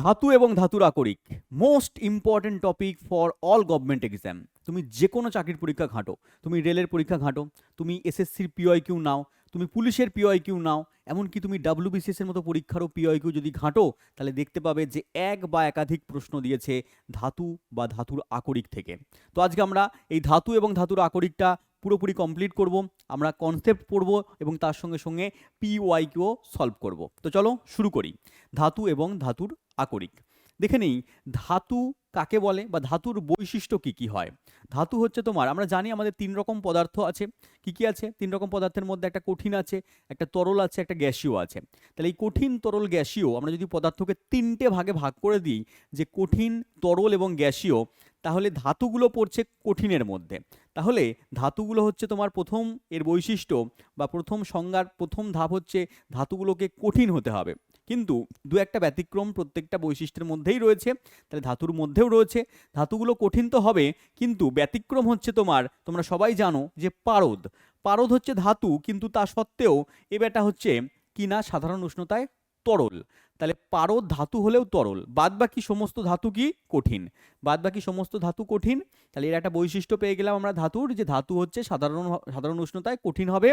ধাতু এবং ধাতুর আকরিক most important topic for all government exam তুমি যে কোনো চাকরির পরীক্ষা ঘাঁটো, তুমি রেলের পরীক্ষা ঘাঁটো, তুমি এসএসসির পিওয়াই কিউ নাও, তুমি পুলিশের পিওয়াই কিউ নাও, এমনকি তুমি ডাব্লিউবিসিএস এর মতো পরীক্ষারও পিওয়াই কিউ যদি ঘাঁটো, তাহলে দেখতে পাবে যে এক বা একাধিক প্রশ্ন দিয়েছে ধাতু বা ধাতুর আকরিক থেকে। তো আজকে আমরা এই ধাতু এবং ধাতুর আকরিকটা পুরোপুরি কমপ্লিট করব, আমরা কনসেপ্ট পড়ব এবং তার সঙ্গে সঙ্গে পিওয়াই কিউও সলভ করব। তো চলো শুরু করি। ধাতু এবং ধাতুর আকরিক। দেখে নেই, ধাতু কাকে বলে বা ধাতুর বৈশিষ্ট্য কি কি হয়? ধাতু হচ্ছে তোমার, আমরা জানি আমাদের তিন রকম পদার্থ আছে। কি কি আছে? তিন রকম পদার্থের মধ্যে একটা কঠিন আছে, একটা তরল আছে, একটা গ্যাসীয় আছে। তাহলে এই কঠিন, তরল, গ্যাসীয় আমরা যদি পদার্থকে তিনটে ভাগে ভাগ করে দিই, যে কঠিন, তরল এবং গ্যাসীয়, তাহলে ধাতুগুলো পড়ছে কঠিনের মধ্যে। তাহলে ধাতুগুলো হচ্ছে তোমার প্রথম এর বৈশিষ্ট্য বা প্রথম সংজ্ঞার প্রথম ধাপ হচ্ছে ধাতুগুলোকে কঠিন হতে হবে। কিন্তু দু একটা ব্যতিক্রম প্রত্যেকটা বৈশিষ্ট্যের মধ্যেই রয়েছে। তাহলে ধাতুর মধ্যেও রয়েছে। ধাতুগুলো কঠিন তো হবে, কিন্তু ব্যতিক্রম হচ্ছে তোমার, তোমরা সবাই জানো যে পারদ। পারদ হচ্ছে ধাতু, কিন্তু তা সত্ত্বেও এ বেটা হচ্ছে কি না, সাধারণ উষ্ণতায় তরল। তাহলে পারদ ধাতু হলেও তরল বাদ বাকি সমস্ত ধাতু কি? কঠিন। বাদ বাকি সমস্ত ধাতু কঠিন, তাহলে এর একটা বৈশিষ্ট্য পেয়ে গেলাম আমরা ধাতুর যে ধাতু হচ্ছে সাধারণ সাধারণ উষ্ণতায় কঠিন হবে।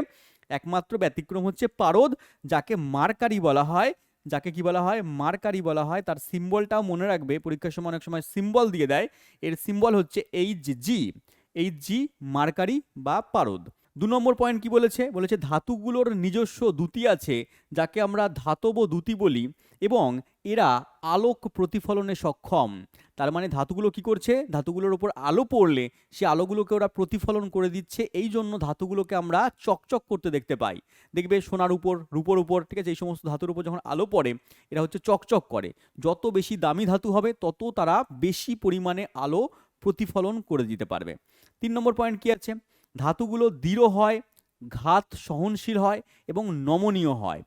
একমাত্র ব্যতিক্রম হচ্ছে পারদ, যাকে মার্কারি বলা হয়। যাকে কি বলা হয়, মার্কারি বলা হয়, তার সিম্বলটাও মনে রাখবে, পরীক্ষার সময় অনেক সময় সিম্বল দিয়ে দেয়, এর সিম্বল হচ্ছে H G H G mercury বা পারদ। দু নম্বর পয়েন্ট কি বলেছে? বলেছে ধাতুগুলোর নিজস্ব দ্যুতি আছে, যাকে আমরা ধাতব দ্যুতি বলি, এবং এরা আলোক প্রতিফলনে সক্ষম। তার মানে ধাতুগুলো কি করছে? ধাতুগুলোর উপর আলো পড়লে সে আলোগুলোকে ওরা প্রতিফলন করে দিচ্ছে। এই জন্য ধাতুগুলোকে আমরা চকচক করতে দেখতে পাই। দেখবে সোনার উপর, রূপোর উপর, ঠিক আছে? এই সমস্ত ধাতুর উপর যখন আলো পড়ে, এরা হচ্ছে চকচক করে। যত বেশি দামি ধাতু হবে, তত তারা বেশি পরিমাণে আলো প্রতিফলন করে দিতে পারবে। তিন নম্বর পয়েন্ট কি আছে? ধাতুগুলো দৃঢ় হয়, ঘাত সহনশীল হয় এবং নমনীয় হয়।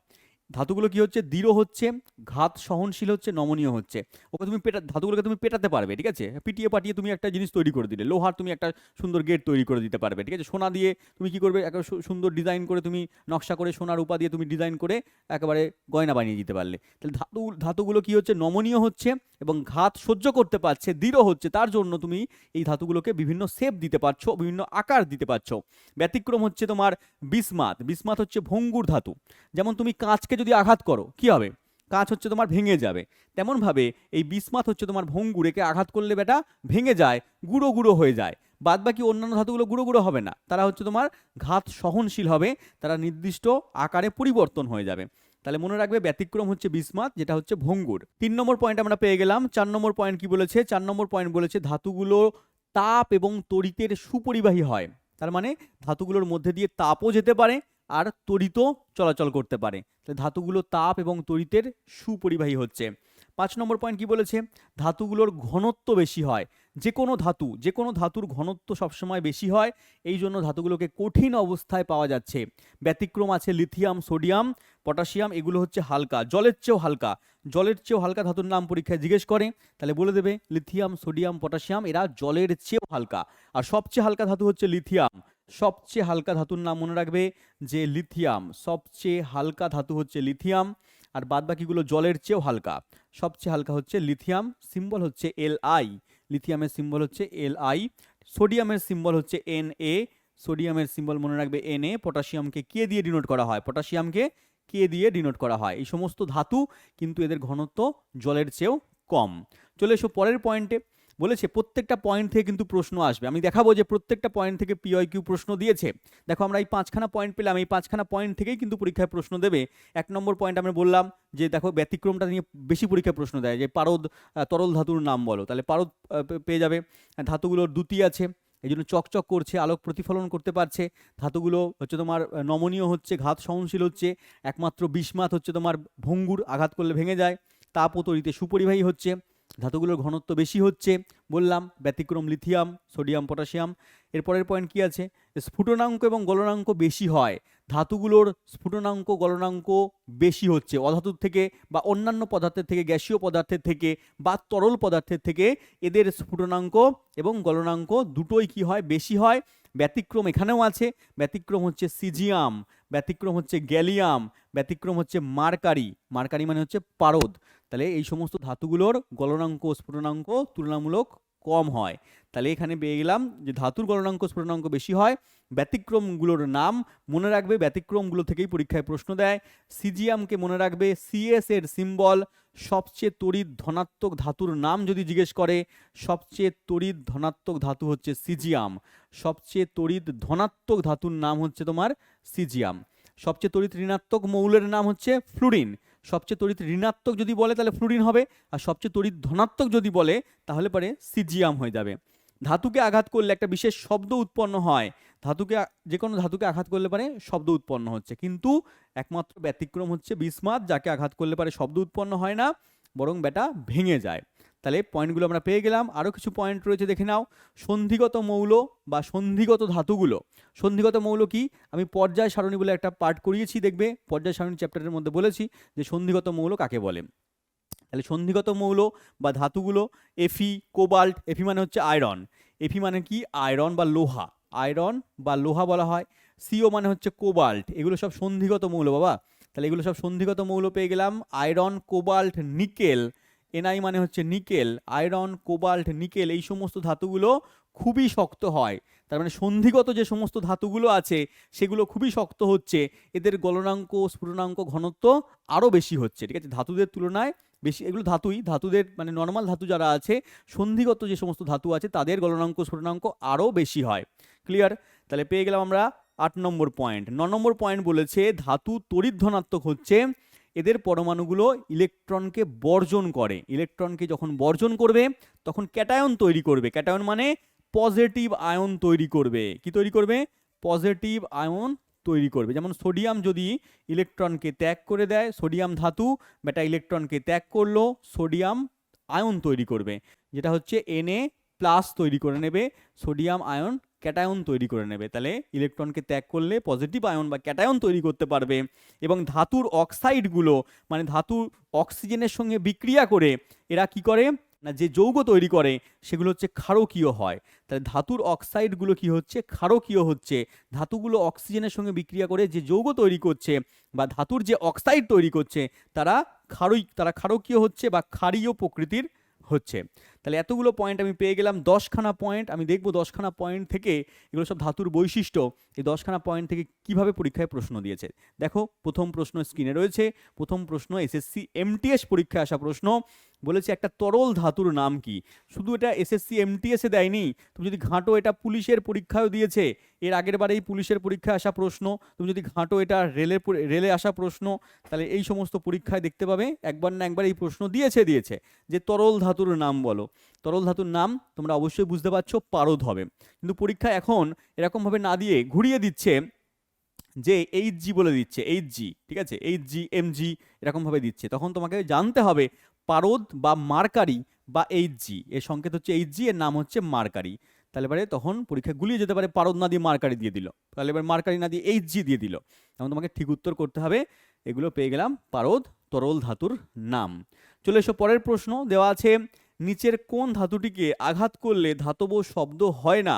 ধাতুগুলো কি হচ্ছে? দৃঢ় হচ্ছে, ঘাত সহনশীল হচ্ছে, নমনীয় হচ্ছে। ওকে তুমি পেটা, ধাতুগুলোকে তুমি পেটাতে পারবে, ঠিক আছে? পিটিয়ে পাটিয়ে তুমি একটা জিনিস তৈরি করে দিলে। লোহার তুমি একটা সুন্দর গেট তৈরি করে দিতে পারবে, ঠিক আছে? সোনা দিয়ে তুমি কি করবে? একটা সুন্দর ডিজাইন করে তুমি নকশা করে সোনার উপা দিয়ে তুমি ডিজাইন করে একেবারে গয়না বানিয়ে দিতে পারলে। তাহলে ধাতু, ধাতুগুলো কি হচ্ছে? নমনীয় হচ্ছে এবং ঘাত সহ্য করতে পারছে, দৃঢ় হচ্ছে, তার জন্য তুমি এই ধাতুগুলোকে বিভিন্ন শেপ দিতে পারছ, বিভিন্ন আকার দিতে পারছ। ব্যতিক্রম হচ্ছে তোমার বিসমাত। বিসমাত হচ্ছে ভঙ্গুর ধাতু। যেমন তুমি কাঁচকে যদি আঘাত করো, কি হবে? কাঁচ হচ্ছে তোমার ভেঙে যাবে। তেমনভাবে এই বিসমাত হচ্ছে তোমার ভঙ্গুর একে আঘাত করলে বেটা ভেঙে যায়, গুঁড়ো গুঁড়ো হয়ে যায়। বাদ বাকি অন্যান্য ধাতুগুলো গুঁড়ো গুঁড়ো হবে না। তারা হচ্ছে তোমার ঘাত সহনশীল হবে, তারা নির্দিষ্ট আকারে পরিবর্তন হয়ে যাবে। তাহলে মনে রাখবে ব্যতিক্রম হচ্ছে বিসমাত, যেটা হচ্ছে ভঙ্গুর। তিন নম্বর পয়েন্ট আমরা পেয়ে গেলাম। চার নম্বর পয়েন্ট কি বলেছে? চার নম্বর পয়েন্ট বলেছে ধাতুগুলো তাপ এবং তড়িতের সুপরিবাহী হয়। তার মানে ধাতুগুলোর মধ্যে দিয়ে তাপও যেতে পারে আর তড়িতও চলাচল করতে পারে। তাহলে ধাতুগুলো তাপ এবং তড়িতের সুপরিবাহী হচ্ছে। পাঁচ নম্বর পয়েন্ট কি বলেছে? ধাতুগুলোর ঘনত্ব বেশি হয়। যে কোনো ধাতু যে কোনো ধাতুর ঘনত্ব সবসময় বেশি হয়, এই জন্য ধাতুগুলোকে কঠিন অবস্থায় পাওয়া যাচ্ছে। ব্যতিক্রম আছে লিথিয়াম, সোডিয়াম, পটাশিয়াম, এগুলো হচ্ছে হালকা, জলের চেয়েও হালকা। জলের চেয়েও হালকা ধাতুর নাম পরীক্ষায় জিজ্ঞেস করে, তাহলে বলে দেবে, লিথিয়াম, সোডিয়াম, পটাশিয়াম, এরা জলের চেয়েও হালকা। আর সবচেয়ে হালকা ধাতু হচ্ছে লিথিয়াম। সবচেয়ে হালকা ধাতুর নাম মনে রাখবে যে লিথিয়াম। সবচেয়ে হালকা ধাতু হচ্ছে লিথিয়াম, আর বাদবাকিগুলো জলের চেয়েও হালকা। সবচেয়ে হালকা হচ্ছে লিথিয়াম, সিম্বল হচ্ছে এল আই লিথিয়ামের সিম্বল হচ্ছে এল আই সোডিয়ামের সিম্বল হচ্ছে এন এ সোডিয়ামের সিম্বল মনে রাখবে এন এ পটাশিয়ামকে কে দিয়ে ডিনোট করা হয়? পটাশিয়ামকে কে দিয়ে ডিনোট করা হয়? এই সমস্ত ধাতু কিন্তু এদের ঘনত্ব জলের চেয়েও কম। চলে এসো পরের পয়েন্টে বলেছে, প্রত্যেকটা পয়েন্ট থেকে কিন্তু প্রশ্ন আসবে। আমি দেখাবো যে প্রত্যেকটা পয়েন্ট থেকে পিওয়াই কিউ প্রশ্ন দিয়েছে। দেখো, আমরা এই পাঁচখানা পয়েন্ট পেলাম। এই পাঁচখানা পয়েন্ট থেকেই কিন্তু পরীক্ষায় প্রশ্ন দেবে। এক নম্বর পয়েন্ট আমরা বললাম যে, দেখো, ব্যতিক্রমটা নিয়ে বেশি পরীক্ষায় প্রশ্ন দেয়। যে পারদ তরল ধাতুর নাম বলো। তাহলে পারদ পেয়ে যাবে। ধাতুগুলোর দ্যুতি আছে। এই জন্য চকচক করছে, আলোক প্রতিফলন করতে পারছে। ধাতুগুলো হচ্ছে তোমার নমনীয় হচ্ছে, ঘাত সহনশীল হচ্ছে। একমাত্র বিস্মাত হচ্ছে তোমার ভঙ্গুর আঘাত করলে ভেঙে যায়। তাপ ও তড়িতে সুপরিবাহী হচ্ছে। ধাতুগুলোর ঘনত্ব বেশি হচ্ছে, বললাম, ব্যতিক্রম লিথিয়াম, সোডিয়াম, পটাশিয়াম। এরপরের পয়েন্ট কি আছে? স্ফুটনাঙ্ক এবং গলনাঙ্ক বেশি হয়। ধাতুগুলোর স্ফুটনাঙ্ক, গলনাঙ্ক বেশি হচ্ছে। অধাতুর থেকে বা অন্যান্য পদার্থের থেকে, গ্যাসীয় পদার্থের থেকে বা তরল পদার্থের থেকে এদের স্ফুটনাঙ্ক এবং গলনাঙ্ক দুটোই কি হয়? বেশি হয়। ব্যতিক্রম এখানেও আছে। ব্যতিক্রম হচ্ছে সিজিয়াম, ব্যতিক্রম হচ্ছে গ্যালিয়াম, ব্যতিক্রম হচ্ছে মার্কারি। মার্কারি মানে হচ্ছে পারদ। তাহলে এই সমস্ত ধাতুগুলোর গলনাঙ্ক, স্ফুটনাঙ্ক তুলনামূলক কম হয়। তাহলে এখানে পেয়ে গেলাম যে ধাতুর গলনাঙ্ক, স্ফুটনাঙ্ক বেশি হয়, ব্যতিক্রমগুলোর নাম মনে রাখবে, ব্যতিক্রমগুলো থেকেই পরীক্ষায় প্রশ্ন দেয়। সিজিয়ামকে মনে রাখবে, সিএস এর সিম্বল সবচেয়ে তড়িৎ ধনাত্মক ধাতুর নাম যদি জিজ্ঞেস করে, সবচেয়ে তড়িৎ ধনাত্মক ধাতু হচ্ছে সিজিয়াম, সবচেয়ে তড়িৎ ধনাত্মক ধাতুর নাম হচ্ছে তোমার সিজিয়াম, সবচেয়ে তড়িৎ ঋণাত্মক মৌলের নাম হচ্ছে ফ্লুরিন। সবচেয়ে তড়িৎ ঋণাত্মক যদি বলে, তাহলে ফ্লুরিন হবে। আর সবচেয়ে তড়িৎ ধনাত্মক যদি বলে, তাহলে পরে সিজিয়াম হয়ে যাবে। ধাতুকে আঘাত করলে একটা বিশেষ শব্দ উৎপন্ন হয়। ধাতুকে যে কোনো ধাতুকে আঘাত করলে পারে শব্দ উৎপন্ন হচ্ছে। কিন্তু একমাত্র ব্যতিক্রম হচ্ছে বিসমাত, যাকে আঘাত করলে পারে শব্দ উৎপন্ন হয় না, বরং বেটা ভেঙে যায়। তাহলে পয়েন্টগুলো আমরা পেয়ে গেলাম। আরও কিছু পয়েন্ট রয়েছে, দেখে নাও। সন্ধিগত মৌল বা সন্ধিগত ধাতুগুলো। সন্ধিগত মৌল কি? আমি পর্যায় সারণী বলে একটা পার্ট করিয়েছি, দেখবে। পর্যায় সারণী চ্যাপ্টারের মধ্যে বলেছি যে সন্ধিগত মৌল কাকে বলে? তাহলে সন্ধিগত মৌল বা ধাতুগুলো এফি কোবাল্ট এফি মানে হচ্ছে আয়রন এফি মানে কি? আয়রন বা লোহা। আয়রন বা লোহা বলা হয়। সিও মানে হচ্ছে কোবাল্ট এগুলো সব সন্ধিগত মৌল, বাবা। তাহলে এগুলো সব সন্ধিগত মৌল পেয়ে গেলাম। আয়রন কোবাল্ট নিকেল এনআই মানে হচ্ছে নিকেল, আয়রন, কোবাল্ট, নিকেল এই সমস্ত ধাতুগুলো খুবই শক্ত হয়। তার মানে সন্ধিগত যে সমস্ত ধাতুগুলো আছে, সেগুলো খুবই শক্ত হচ্ছে। এদের গলনাঙ্ক, স্ফুটনাঙ্ক, ঘনত্ব আরও বেশি হচ্ছে, ঠিক আছে? ধাতুদের তুলনায় বেশি, এগুলো ধাতুই, ধাতুদের মানে নর্মাল ধাতু যারা আছে, সন্ধিগত যে সমস্ত ধাতু আছে, তাদের গলনাঙ্ক, স্ফুটনাঙ্ক আরও বেশি হয়। ক্লিয়ার তাহলে পেয়ে গেলাম আমরা আট নম্বর পয়েন্ট ন নম্বর পয়েন্ট বলেছে, ধাতু তড়িৎ ধনাত্মক হচ্ছে এদের পরমাণুগুলো ইলেকট্রনকে বর্জন করে। ইলেকট্রনকে যখন বর্জন করবে, তখন ক্যাটায়ন তৈরি করবে। ক্যাটায়ন মানে পজিটিভ আয়ন তৈরি করবে। কি তৈরি করবে? পজিটিভ আয়ন তৈরি করবে। যেমন সোডিয়াম যদি ইলেকট্রনকে ত্যাগ করে দেয়, সোডিয়াম ধাতু বেটা ইলেকট্রনকে ত্যাগ করল, সোডিয়াম আয়ন তৈরি করবে। যেটা হচ্ছে এনএ প্লাস তৈরি করে নেবে, সোডিয়াম আয়ন ক্যাটায়ন তৈরি করে নেবে। তাহলে ইলেকট্রনকে ত্যাগ করলে পজিটিভ আয়ন বা ক্যাটায়ন তৈরি করতে পারবে এবং ধাতুর অক্সাইডগুলো মানে ধাতু অক্সিজেনের সঙ্গে বিক্রিয়া করে এরা কি করে? না, যে যৌগ তৈরি করে, সেগুলো হচ্ছে ক্ষারকীয় হয়। তাহলে ধাতুর অক্সাইডগুলো কি হচ্ছে? ক্ষারকীয় হচ্ছে। ধাতুগুলো অক্সিজেনের সঙ্গে বিক্রিয়া করে যে যৌগ তৈরি করছে বা ধাতুর যে অক্সাইড তৈরি করছে, তারা ক্ষারই, তারা ক্ষারকীয় হচ্ছে বা ক্ষারীয় প্রকৃতির হচ্ছে। তাহলে এতগুলো পয়েন্ট আমি পেয়ে গেলাম, দশখানা পয়েন্ট আমি দেখব দশখানা পয়েন্ট থেকে এগুলো সব ধাতুর বৈশিষ্ট্য, এই দশখানা পয়েন্ট থেকে কীভাবে পরীক্ষায় প্রশ্ন দিয়েছে। দেখো, প্রথম প্রশ্ন স্ক্রিনে রয়েছে, প্রথম প্রশ্ন এসএসসি এমটিএস পরীক্ষায় আসা প্রশ্ন। বলেছে একটা তরল ধাতুর নাম কি? শুধু এটা এসএসসি এমটিএসে দেয়নি, তুমি যদি ঘাঁটো এটা পুলিশের পরীক্ষায়ও দিয়েছে, এর আগের বারেই পুলিশের পরীক্ষায় আসা প্রশ্ন, তুমি যদি ঘাঁটো এটা রেলের রেলে আসা প্রশ্ন, তাহলে এই সমস্ত পরীক্ষায় দেখতে পাবে, একবার না একবার এই প্রশ্ন দিয়েছে দিয়েছে, যে তরল ধাতুর নাম বলো। তরল ধাতুর নাম তোমরা অবশ্যই বুঝতে পারছ, পারদ হবে। কিন্তু পরীক্ষা এখন এরকমভাবে না দিয়ে ঘুরিয়ে দিচ্ছে, যে এইচ জি বলে দিচ্ছে এইচ জি ঠিক আছে? এইচ জি এম জি এরকমভাবে দিচ্ছে। তখন তোমাকে জানতে হবে পারদ বা মার্কারি বা এইচ জি। এর সংকেত হচ্ছে এইচ জি, এর নাম হচ্ছে মার্কারি। তাহলে এবারে তখন পরীক্ষা গুলিয়ে যেতে পারে, পারদ না দিয়ে মার্কারি দিয়ে দিল। তাহলে এবার মার্কারি না দিয়ে এইচ জি দিয়ে দিল। তখন তোমাকে ঠিক উত্তর করতে হবে, এগুলো পেয়ে গেলাম পারদ, তরল ধাতুর নাম। চলে এসো পরের প্রশ্ন, দেওয়া আছে, নিচের কোন ধাতুটিকে আঘাত করলে ধাতব শব্দ হয় না?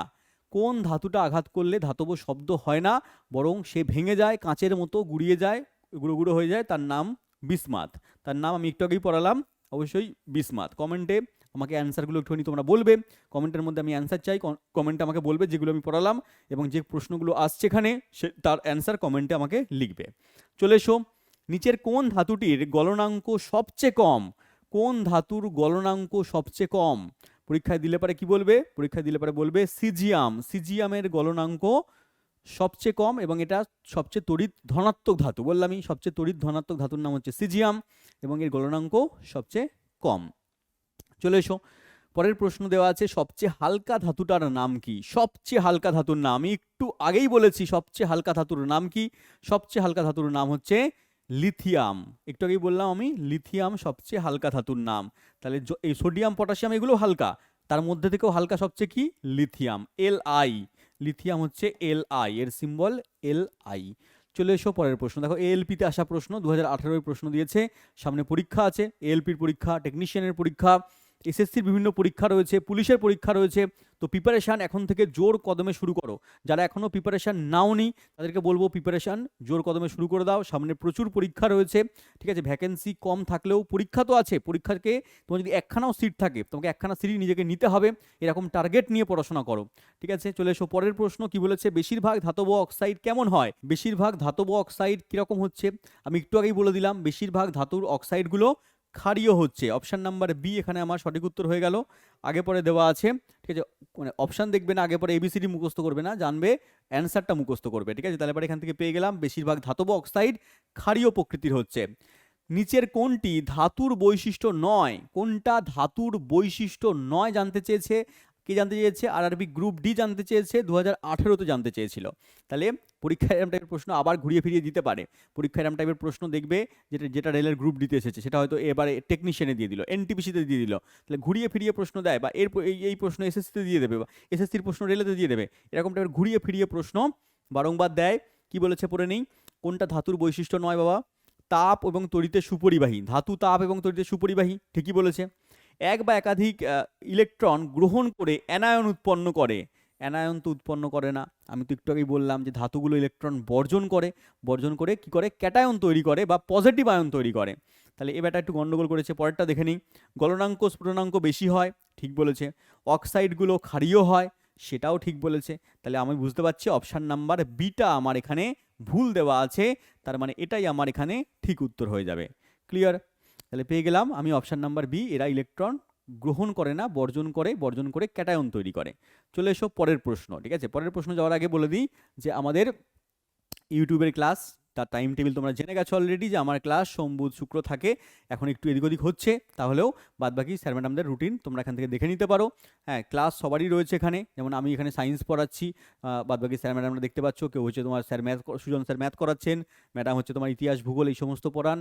কোন ধাতুটা আঘাত করলে ধাতব শব্দ হয় না? বরং সে ভেঙে যায়, কাঁচের মতো গুড়িয়ে যায়, গুঁড়ো গুঁড়ো হয়ে যায়, তার নাম বিসমাত। তার নাম আমি একটু আগেই পড়ালাম অবশ্যই বিসমাত। কমেন্টে আমাকে অ্যান্সারগুলো একটুখানি তোমরা বলবে। কমেন্টের মধ্যে আমি অ্যান্সার চাই কমেন্টে আমাকে বলবে যেগুলো আমি পড়ালাম এবং যে প্রশ্নগুলো আসছে এখানে সে তার অ্যান্সার কমেন্টে আমাকে লিখবে। চলে এসো, নিচের কোন ধাতুটির গলনাঙ্ক সবচেয়ে কম? কোন ধাতুর গলনাঙ্ক সবচেয়ে কম? পরীক্ষায় দিলে পারে কি বলবে? পরীক্ষায় দিলে পারে বলবে সিজিয়াম। সিজিয়ামের গলনাঙ্ক সবচেয়ে কম এবং এটা সবচেয়ে তড়িৎ ধনাত্মক ধাতু। বললামই সবচেয়ে তড়িৎ ধনাত্মক ধাতুর নাম হচ্ছে সিজিয়াম এবং এর গলনাঙ্ক সবচেয়ে কম। চলে এসো। পরের প্রশ্ন দেওয়া আছে, সবচেয়ে হালকা ধাতুটার নাম কি? সবচেয়ে হালকা ধাতুর নাম, আমি একটু আগেই বলেছি, সবচেয়ে হালকা ধাতুর নাম কি? সবচেয়ে হালকা ধাতুর নাম হচ্ছে লিথিয়াম। একটু আগেই বললাম আমি, লিথিয়াম সবচেয়ে হালকা ধাতুর নাম। তাহলে এই সোডিয়াম, পটাশিয়াম, এগুলো হালকা। তার মধ্যে থেকেও হালকা সবচেয়ে কি? লিথিয়াম এল আই লিথিয়াম হচ্ছে এল আই এর সিম্বল এল আই চলে এসো পরের প্রশ্ন। দেখো এএলপিতে আসা প্রশ্ন দু হাজার প্রশ্ন দিয়েছে। সামনে পরীক্ষা আছে এএলপির পরীক্ষা টেকনিশিয়ানের পরীক্ষা। এসএসসির বিভিন্ন পরীক্ষা রয়েছে, পুলিশের পরীক্ষা রয়েছে। তো প্রিপারেশান এখন থেকে জোর কদমে শুরু করো। যারা এখনও প্রিপারেশান নাওনি তাদেরকে বলব প্রিপারেশান জোর কদমে শুরু করে দাও। সামনে প্রচুর পরীক্ষা রয়েছে। ঠিক আছে ভ্যাকেন্সি কম থাকলেও পরীক্ষা তো আছে। পরীক্ষাকে তোমার যদি একখানাও সিট থাকে, তোমাকে একখানা সিটই নিজেকে নিতে হবে। এরকম টার্গেট নিয়ে পড়াশোনা করো। ঠিক আছে, চলে এসো। পরের প্রশ্ন কি বলেছে? বেশিরভাগ ধাতব অক্সাইড কেমন হয়? বেশিরভাগ ধাতব অক্সাইড কীরকম হচ্ছে? আমি একটু আগেই বলে দিলাম, বেশিরভাগ ধাতুর অক্সাইডগুলো ক্ষারীয় হচ্ছে। অপশান নাম্বার বি এখানে আমার সঠিক উত্তর হয়ে গেল। আগে পরে দেওয়া আছে। ঠিক আছে মানে অপশান দেখবে না আগে পরে এবিসিডি মুখস্থ করবে না, জানবে অ্যান্সারটা মুখস্থ করবে। ঠিক আছে, তাহলে এখান থেকে পেয়ে গেলাম। বেশিরভাগ ধাতব অক্সাইড ক্ষারীয় প্রকৃতির হচ্ছে। নিচের কোনটি ধাতুর বৈশিষ্ট্য নয়? কোনটা ধাতুর বৈশিষ্ট্য নয় জানতে চেয়েছে? কে জানতে চেয়েছে? আর আরবি গ্রুপ ডি জানতে চেয়েছে দু হাজার আঠেরোতে জানতে চেয়েছিল। তাহলে পরীক্ষা এরম টাইপের প্রশ্ন আবার ঘুরিয়ে ফিরিয়ে দিতে পারে। পরীক্ষা এরম টাইপের প্রশ্ন দেখবে যেটা যেটা রেলের গ্রুপ দিতে এসেছে, সেটা হয়তো এবারে টেকনিশিয়ানে দিয়ে দিল এনটিপিসিতে দিয়ে দিল। তাহলে ঘুরিয়ে ফিরিয়ে প্রশ্ন দেয় বা এর এই এই প্রশ্ন এসএসসিতে দিয়ে দেবে বা এসএসসির প্রশ্ন রেলেতে দিয়ে দেবে, এরকম টাইপের ঘুরিয়ে ফিরিয়ে প্রশ্ন বারংবার দেয়। কি বলেছে পড়ে নেই? কোনটা ধাতুর বৈশিষ্ট্য নয় বাবা? তাপ এবং তড়িতে সুপরিবাহী। ধাতু, তাপ এবং তড়িতে সুপরিবাহী, ঠিকই বলেছে। এক বা একাধিক ইলেকট্রন গ্রহণ করে অ্যানায়ন উৎপন্ন করে। অ্যানায়ন তো উৎপন্ন করে না। আমি তো একটু আগেই বললাম যে ধাতুগুলো ইলেকট্রন বর্জন করে। বর্জন করে কি করে? ক্যাটায়ন তৈরি করে বা পজিটিভ আয়ন তৈরি করে। তাহলে এ ব্যাটা একটু গন্ডগোল করেছে, পরেরটা দেখে নিই। গলনাঙ্ক, স্ফুটনাঙ্ক বেশি হয়, ঠিক বলেছে। অক্সাইডগুলো ক্ষারীয় হয়, সেটাও ঠিক বলেছে। তাহলে আমি বুঝতে পারছি অপশান নাম্বার বিটা আমার এখানে ভুল দেওয়া আছে। তার মানে এটাই আমার এখানে ঠিক উত্তর হয়ে যাবে। ক্লিয়ার তাহলে পেয়ে গেলাম আমি অপশান নাম্বার বি এরা ইলেকট্রন গ্রহণ করে না, বর্জন করে বর্জন করে ক্যাটায়ন তৈরি করে। চলে এসো পরের প্রশ্ন, ঠিক আছে? পরের প্রশ্ন যাওয়ার আগে বলে দিই যে আমাদের ইউটিউবের ক্লাস তার টাইম টেবিল তোমরা জেনে গেছো অলরেডি যে আমার ক্লাস সোম, বুধ, শুক্র থাকে। এখন একটু এদিক ওদিক হচ্ছে, তাহলেও বাদবাকি স্যার ম্যাডামদের রুটিন তোমরা এখান থেকে দেখে নিতে পারো। হ্যাঁ ক্লাস সবারই রয়েছে এখানে। যেমন আমি এখানে সায়েন্স পড়াচ্ছি বাদবাকি স্যার ম্যাডামরা দেখতে পাচ্ছ, কেউ হচ্ছে তোমার sir math Sujan sir math করাচ্ছেন ম্যাডাম হচ্ছে তোমার ইতিহাস, ভূগোল এই সমস্ত পড়ান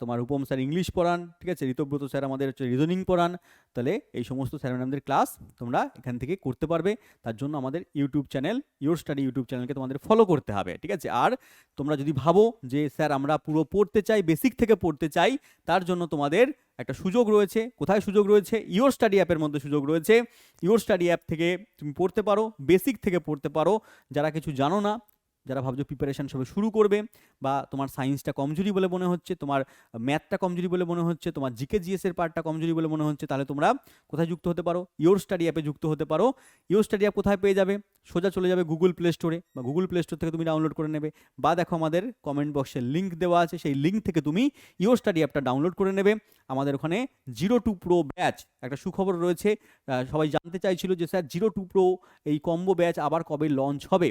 তোমার রূপম স্যার ইংলিশ পড়ান, ঠিক আছে? ঋতব্রত স্যার আমাদের হচ্ছে রিজনিং পড়ান। তাহলে এই সমস্ত স্যার ম্যাডামদের ক্লাস তোমরা এখান থেকে করতে পারবে। তার জন্য আমাদের YouTube channel your study YouTube চ্যানেলকে তোমাদের ফলো করতে হবে, ঠিক আছে? আর তোমরা যদি ভাবো যে, স্যার, আমরা পুরো পড়তে চাই বেসিক থেকে পড়তে চাই, তার জন্য তোমাদের একটা সুযোগ রয়েছে। কোথায় সুযোগ রয়েছে? ইওর স্টাডি অ্যাপের মধ্যে সুযোগ রয়েছে। ইওর স্টাডি অ্যাপ থেকে তুমি পড়তে পারো বেসিক থেকে পড়তে পারো। যারা কিছু জানো না যারা ভাবছ প্রিপারেশন সবে শুরু করবে বা তোমার সায়েন্সটা কমজোরি বলে মনে হচ্ছে, তোমার ম্যাথটা কমজোরি বলে মনে হচ্ছে, তোমার জিকে জিএস এর পার্টটা কমজোরি বলে মনে হচ্ছে, তাহলে তোমরা কোথায় যুক্ত হতে পারো? ইওর স্টাডি অ্যাপে যুক্ত হতে পারো। ইওর স্টাডি অ্যাপ কোথায় পেয়ে যাবে? সোজা চলে যাবে গুগল প্লে স্টোরে বা গুগল প্লে স্টোর থেকে তুমি ডাউনলোড করে নেবে বা দেখো আমাদের কমেন্ট বক্সে লিঙ্ক দেওয়া আছে, সেই লিঙ্ক থেকে তুমি ইওর স্টাডি অ্যাপটা ডাউনলোড করে নেবে। আমাদের ওখানে জিরো টু প্রো ব্যাচ একটা সুখবর রয়েছে। সবাই জানতে চাইছিল যে স্যার জিরো টু প্রো এই কম্বো ব্যাচ আবার কবে লঞ্চ হবে?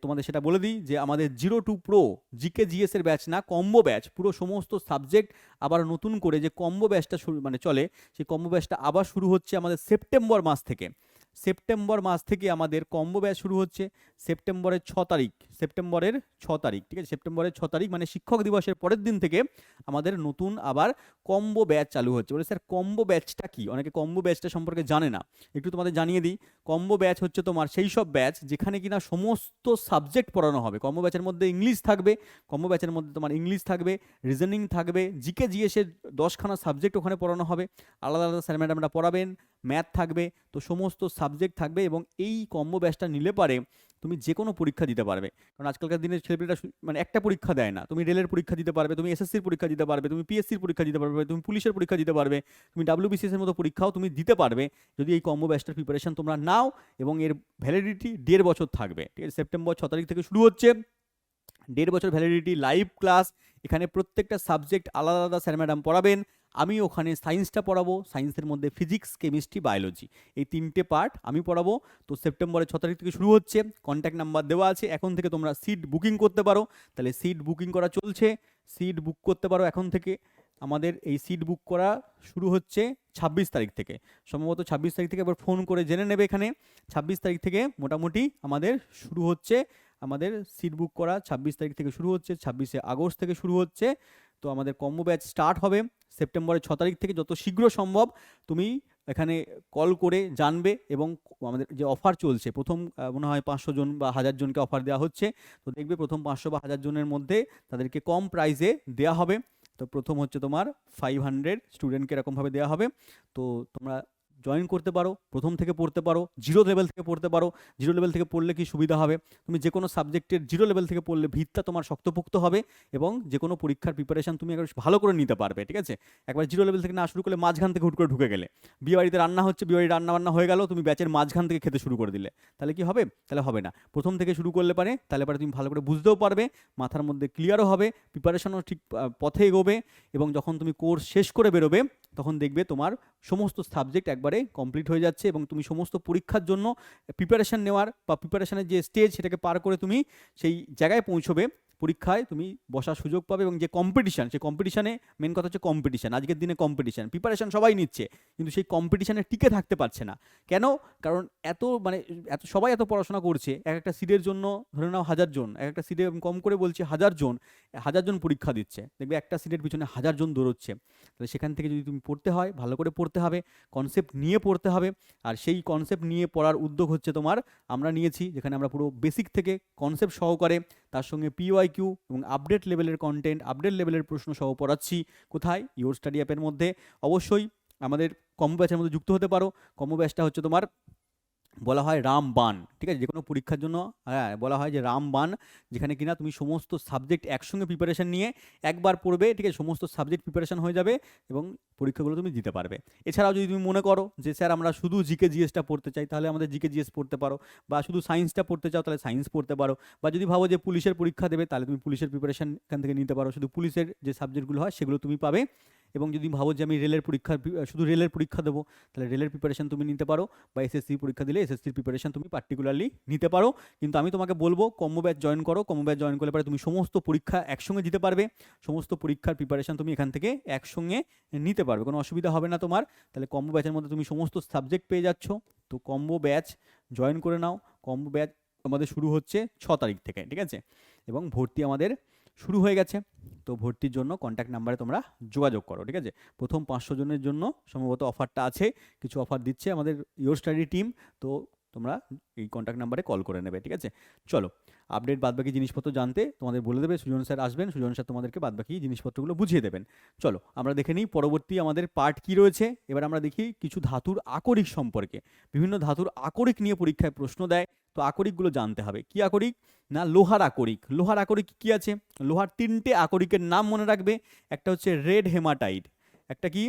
তোমাদের সেটা বলে দিই যে আমাদের zero to pro GK GS এর ব্যাচ না কম্বো ব্যাচ পুরো সমস্ত সাবজেক্ট আবার নতুন করে যে কম্বো ব্যাচটা শুরু মানে চলে, সেই কম্বো ব্যাচটা আবার শুরু হচ্ছে আমাদের সেপ্টেম্বর মাস থেকে। সেপ্টেম্বর মাস থেকে আমাদের কম্বো ব্যাচ শুরু হচ্ছে সেপ্টেম্বরের ছ তারিখ সেপ্টেম্বরের ছ তারিখ, ঠিক আছে? সেপ্টেম্বরের ছ তারিখ মানে শিক্ষক দিবসের পরের দিন থেকে আমাদের নতুন আবার কম্বো ব্যাচ চালু হচ্ছে। বলে স্যার, কম্বো ব্যাচটা কি? অনেকে কম্বো ব্যাচটা সম্পর্কে জানে না। একটু তোমাদের জানিয়ে দিই, কম্বো ব্যাচ হচ্ছে তোমার সেই সব ব্যাচ যেখানে কিনা সমস্ত সাবজেক্ট পড়ানো হবে। কম্বো ব্যাচের মধ্যে ইংলিশ থাকবে, কম্বো ব্যাচের মধ্যে তোমার ইংলিশ থাকবে, রিজনিং থাকবে, জিকে জিএসের দশখানা সাবজেক্ট ওখানে পড়ানো হবে। আলাদা আলাদা স্যার ম্যাডামরা পড়াবেন, ম্যাথ থাকবে, তো সমস্ত সাবজেক্ট থাকবে এবং এই কম্বো ব্যাচটা নিলে পারে তুমি যে কোনো পরীক্ষা দিতে পারবে। কারণ আজকালকার দিনে ছেলেপেলেরা মানে একটা পরীক্ষা দেয় না। তুমি রেলের পরীক্ষা দিতে পারবে, তুমি এসএসসির পরীক্ষা দিতে পারবে, তুমি পিএসসির পরীক্ষা দিতে পারবে, তুমি পুলিশের পরীক্ষা দিতে পারবে, তুমি ডাব্লিউবিসিএস এর মতো পরীক্ষাও তুমি দিতে পারবে যদি এই কম্বো ব্যাচটার প্রিপারেশন তোমরা নাও এবং এর ভ্যালিডিটি দেড় বছর থাকবে। ঠিক আছে, সেপ্টেম্বর ছ তারিখ থেকে শুরু হচ্ছে। দেড় বছর ভ্যালিডিটি লাইভ ক্লাস এখানে প্রত্যেকটা সাবজেক্ট আলাদা আলাদা স্যার ম্যাডাম পড়াবেন। আমি ওখানে সায়েন্সটা পড়াবো সায়েন্সের মধ্যে ফিজিক্স কেমিস্ট্রি বায়োলজি এই তিনটে পার্ট আমি পড়াবো। তো সেপ্টেম্বরের ছ তারিখ থেকে শুরু হচ্ছে কন্ট্যাক্ট নাম্বার দেওয়া আছে, এখন থেকে তোমরা সিট বুকিং করতে পারো। তাহলে সিট বুকিং করা চলছে সিট বুক করতে পারো এখন থেকে। আমাদের এই সিট বুক করা শুরু হচ্ছে ছাব্বিশ তারিখ থেকে। সম্ভবত ছাব্বিশ তারিখ থেকে এবার ফোন করে জেনে নেবে এখানে। ছাব্বিশ তারিখ থেকে মোটামুটি আমাদের শুরু হচ্ছে, আমাদের সিট বুক করা ছাব্বিশ তারিখ থেকে শুরু হচ্ছে, ছাব্বিশে আগস্ট থেকে শুরু হচ্ছে। তো আমাদের কম্বো ব্যাচ স্টার্ট হবে সেপ্টেম্বরের ছ তারিখ থেকে যত শীঘ্র সম্ভব তুমি এখানে কল করে জানবে এবং আমাদের যে অফার চলছে, প্রথম মনে হয় পাঁচশো জন বা হাজার জনকে অফার দেওয়া হচ্ছে, তো দেখবে প্রথম পাঁচশো বা হাজার জনের মধ্যে তাদেরকে কম প্রাইসে দেওয়া হবে। তো প্রথম হচ্ছে তোমার ফাইভ হান্ড্রেড স্টুডেন্টকে এরকমভাবে দেওয়া হবে। তো তোমরা জয়েন করতে পারো, প্রথম থেকে পড়তে পারো জিরো লেভেল থেকে পড়তে পারো। জিরো লেভেল থেকে পড়লে কি সুবিধা হবে? তুমি যে কোনো সাবজেক্টের জিরো লেভেল থেকে পড়লে ভিতটা তোমার শক্তপোক্ত হবে এবং যে কোনো পরীক্ষার প্রিপারেশন তুমি একবার ভালো করে নিতে পারবে, ঠিক আছে? একবার জিরো লেভেল থেকে না শুরু করলে মাঝখান থেকে হুট করে ঢুকে গেলে। বিয়ে বাড়িতে রান্না হচ্ছে, বিয়ে বাড়ি রান্না বান্না হয়ে গেল, তুমি ব্যাচের মাঝখান থেকে খেতে শুরু করে দিলে। তাহলে কি হবে? তাহলে হবে না। প্রথম থেকে শুরু করলে পারে, তাহলে পরে তুমি ভালো করে বুঝতেও পারবে, মাথার মধ্যে ক্লিয়ারও হবে প্রিপারেশনও ঠিক পথে এগোবে এবং যখন তুমি কোর্স শেষ করে বেরোবে, তখন দেখবে তোমার সমস্ত সাবজেক্ট একবারে কমপ্লিট হয়ে যাচ্ছে এবং তুমি সমস্ত পরীক্ষার জন্য প্রিপারেশান নেওয়ার বা প্রিপারেশানের যে স্টেজ সেটাকে পার করে তুমি সেই জায়গায় পৌঁছবে। পরীক্ষায় তুমি বসার সুযোগ পাবে এবং যে কম্পিটিশান সেই কম্পিটিশানে মেন কথা হচ্ছে কম্পিটিশান আজকের দিনে কম্পিটিশান প্রিপারেশন সবাই নিচ্ছে, কিন্তু সেই কম্পিটিশানে টিকে থাকতে পারছে না। কেন? কারণ এত মানে এত, সবাই এত পড়াশোনা করছে, এক একটা সিটের জন্য ধরে নাও হাজার জন, এক একটা সিটে কম করে বলছি হাজার জন হাজার জন পরীক্ষা দিচ্ছে। দেখবে একটা সিটের পিছনে হাজার জন দৌড়চ্ছে। তাহলে সেখান থেকে যদি তুমি পড়তে হয়, ভালো করে পড়তে হবে কনসেপ্ট নিয়ে পড়তে হবে, আর সেই কনসেপ্ট নিয়ে পড়ার উদ্যোগ হচ্ছে তোমার, আমরা নিয়েছি, যেখানে আমরা পুরো বেসিক থেকে কনসেপ্ট সহকারে তার সঙ্গে পিওয়াই কিউ এবং আপডেট লেভেলের কন্টেন্ট আপডেট লেভেলের প্রশ্ন সহ পড়াচ্ছি। কোথায়? ইয়োর স্টাডি অ্যাপের মধ্যে। অবশ্যই আমাদের কম্বো ব্যাচের মধ্যে যুক্ত হতে পারো। কম্বো ব্যাচটা হচ্ছে তোমার বলা হয় রামবান ঠিক আছে? যে কোনো পরীক্ষার জন্য হ্যাঁ বলা হয় যে রামবান যেখানে কিনা তুমি সমস্ত সাবজেক্ট একসঙ্গে প্রিপারেশন নিয়ে একবার পড়বে, ঠিক আছে? সমস্ত সাবজেক্ট প্রিপারেশন হয়ে যাবে এবং পরীক্ষাগুলো তুমি দিতে পারবে। এছাড়াও যদি তুমি মনে করো যে, স্যার, আমরা শুধু জিকে জিএসটা পড়তে চাই, তাহলে আমাদের জিকে জিএস পড়তে পারো বা শুধু সায়েন্সটা পড়তে চাও, তাহলে সায়েন্স পড়তে পারো। বা যদি ভাবো যে পুলিশের পরীক্ষা দেবে, তাহলে তুমি পুলিশের প্রিপারেশান এখান থেকে নিতে পারো। শুধু পুলিশের যে সাবজেক্টগুলো হয়, সেগুলো তুমি পাবে। এবং যদি ভাবো যে আমি রেলের পরীক্ষার শুধু রেলের পরীক্ষা দেবো, তাহলে রেলের প্রিপারেশন তুমি নিতে পারো বা এসএসসি পরীক্ষা দিলে এসএসসির প্রিপারেশন তুমি পার্টিকুলারলি নিতে পারো। কিন্তু আমি তোমাকে বলব কম্বো ব্যাচ জয়েন করো। কম্বো ব্যাচ জয়েন করলে পরে তুমি সমস্ত পরীক্ষা একসঙ্গে দিতে পারবে। সমস্ত পরীক্ষার প্রিপারেশন তুমি এখান থেকে একসঙ্গে নিতে পারবে। কোনো অসুবিধা হবে না তোমার। তাহলে কম্বো ব্যাচের মধ্যে তুমি সমস্ত সাবজেক্ট পেয়ে যাচ্ছ। তো কম্বো ব্যাচ জয়েন করে নাও। কম্বো ব্যাচ আমাদের শুরু হচ্ছে ছ তারিখ থেকে, ঠিক আছে? এবং ভর্তি আমাদের শুরু হয়ে গেছে। তো ভর্তির জন্য কন্ট্যাক্ট নাম্বারে তোমরা যোগাযোগ করো, ঠিক আছে? প্রথম পাঁচশো জনের জন্য সম্ভবত অফারটা আছে, কিছু অফার দিচ্ছে আমাদের ইয়োর স্টাডি টিম তো তোমরা এই কন্ট্যাক্ট নাম্বারে কল করে নেবে, ঠিক আছে? চলো আপডেট বাদবাকি জিনিসপত্র জানতে তোমাদের বলে দেবে, সুজন স্যার আসবেন, সুজন স্যার তোমাদেরকে বাদবাকি জিনিসপত্রগুলো বুঝিয়ে দেবেন। চলো, আমরা দেখে নিই পরবর্তী আমাদের পার্ট কী রয়েছে। এবার আমরা দেখি কিছু ধাতুর আকরিক সম্পর্কে। বিভিন্ন ধাতুর আকরিক নিয়ে পরীক্ষায় প্রশ্ন দেয় তো আকরিকগুলো জানতে হবে। কি আকরিক? না, লোহার আকরিক। লোহার আকরিক কি আছে? লোহার তিনটে আকরিকের নাম মনে রাখবে। একটা হচ্ছে রেড হেমাটাইড, একটা কি?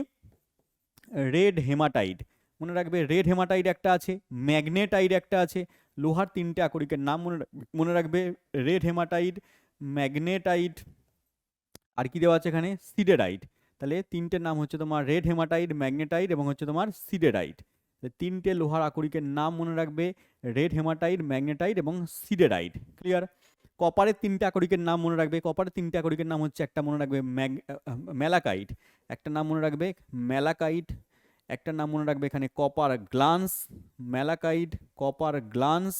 Red hematite. মনে রাখবে রেড হেমাটাইড একটা আছে, ম্যাগনেটাইড একটা আছে। লোহার তিনটে আকরিকের নাম মনে মনে রাখবে রেড হেমাটাইড, ম্যাগনেটাইড, আর কি দেওয়া আছে এখানে? সিডেরাইড। তাহলে তিনটে নাম হচ্ছে তোমার রেড হেমাটাইড, ম্যাগনেটাইড এবং হচ্ছে তোমার সিডেরাইড। তিনটে লোহার আকরিকের নাম মনে রাখবে, রেড হেমাটাইড, ম্যাগনেটাইড এবং সিডেরাইড ক্লিয়ার কপারের তিনটে আকরিকের নাম মনে রাখবে, কপারের তিনটে আকরিকের নাম হচ্ছে একটা মনে রাখবে ম্যাগ ম্যালাকাইট একটা নাম মনে রাখবে ম্যালাকাইট একটা নাম মনে রাখবে এখানে copper glance malachite copper glance,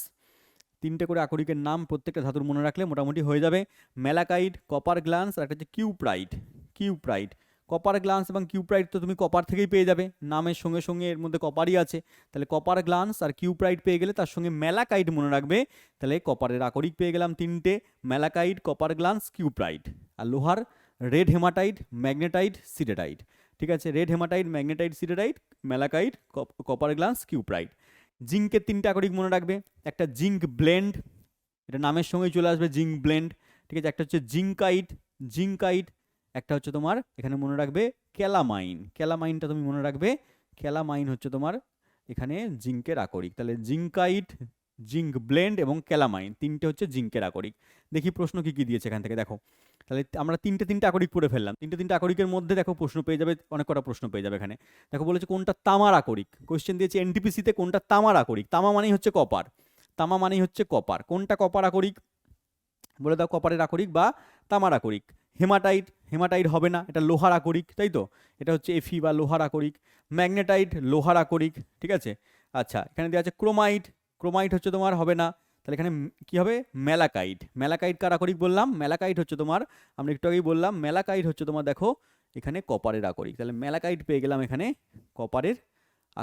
তিনটে করে আকরিকের নাম প্রত্যেকটা ধাতুর মনে রাখলে মোটামুটি হয়ে যাবে। ম্যালাকাইট কপার গ্লান্স আর একটা হচ্ছে কিউপ্রাইট কিউপ্রাইট। কপার গ্লান্স এবং কিউপ্রাইট তো তুমি কপার থেকেই পেয়ে যাবে। নামের সঙ্গে সঙ্গে এর মধ্যে কপারই আছে। তাহলে কপার গ্লান্স আর কিউপ্রাইট পেয়ে গেলে তার সঙ্গে ম্যালাকাইট মনে রাখবে। তাহলে কপারের আকরিক পেয়ে গেলাম তিনটে ম্যালাকাইট কপার গ্লান্স কিউপ্রাইট আর লোহার রেড হেমাটাইট ম্যাগনেটাইট সিডেটাইট ঠিক আছে? Red hematite magnetite siderite malachite copper glance cuprite জিঙ্কের তিনটে আকরিক মনে রাখবে। একটা জিঙ্ক ব্লেন্ড এটা নামের সঙ্গেই চলে আসবে জিঙ্ক ব্লেন্ড ঠিক আছে? একটা হচ্ছে জিঙ্কাইট জিঙ্কাইট একটা হচ্ছে তোমার, এখানে মনে রাখবে ক্যালামাইন। ক্যালামাইনটা তুমি মনে রাখবে, ক্যালামাইন হচ্ছে তোমার এখানে জিঙ্কের আকরিক। তাহলে জিঙ্কাইট, জিঙ্ক ব্লেন্ড এবং ক্যালামাইন, তিনটে হচ্ছে জিঙ্কের আকরিক। দেখি প্রশ্ন কি কি দিয়েছে এখান থেকে, দেখো। তাহলে আমরা তিনটে তিনটে আকরিক পড়ে ফেললাম। তিনটে তিনটে আকরিকের মধ্যে দেখো প্রশ্ন পেয়ে যাবে, অনেক কটা প্রশ্ন পেয়ে যাবে এখানে। দেখো বলেছে কোনটা তামার আকরিক? কোয়েশ্চেন দিয়েছে এনটিপিসিতে কোনটা তামার আকরিক? তামা মানেই হচ্ছে কপার। তামা মানেই হচ্ছে কপার। কোনটা কপার আকরিক? বলে দাও কপারের আকরিক বা তামার আকরিক। হেমাটাইট হেমাটাইট হবে না, এটা লোহার আকরিক, তাই তো? এটা হচ্ছে এফি বা লোহার আকরিক। ম্যাগনেটাইট, লোহার আকরিক, ঠিক আছে? আচ্ছা এখানে দেওয়া আছে ক্রোমাইট। ক্রোমাইট হচ্ছে তোমার হবে না, তাহলে এখানে কি হবে? ম্যালাকাইট। ম্যালাকাইট কার আকরিক বললাম? ম্যালাকাইট হচ্ছে তোমার, আমরা একটু আগেই বললাম, ম্যালাকাইট হচ্ছে তোমার দেখো, এখানে কপারের আকরিক। তাহলে ম্যালাকাইট পেয়ে গেলাম এখানে কপারের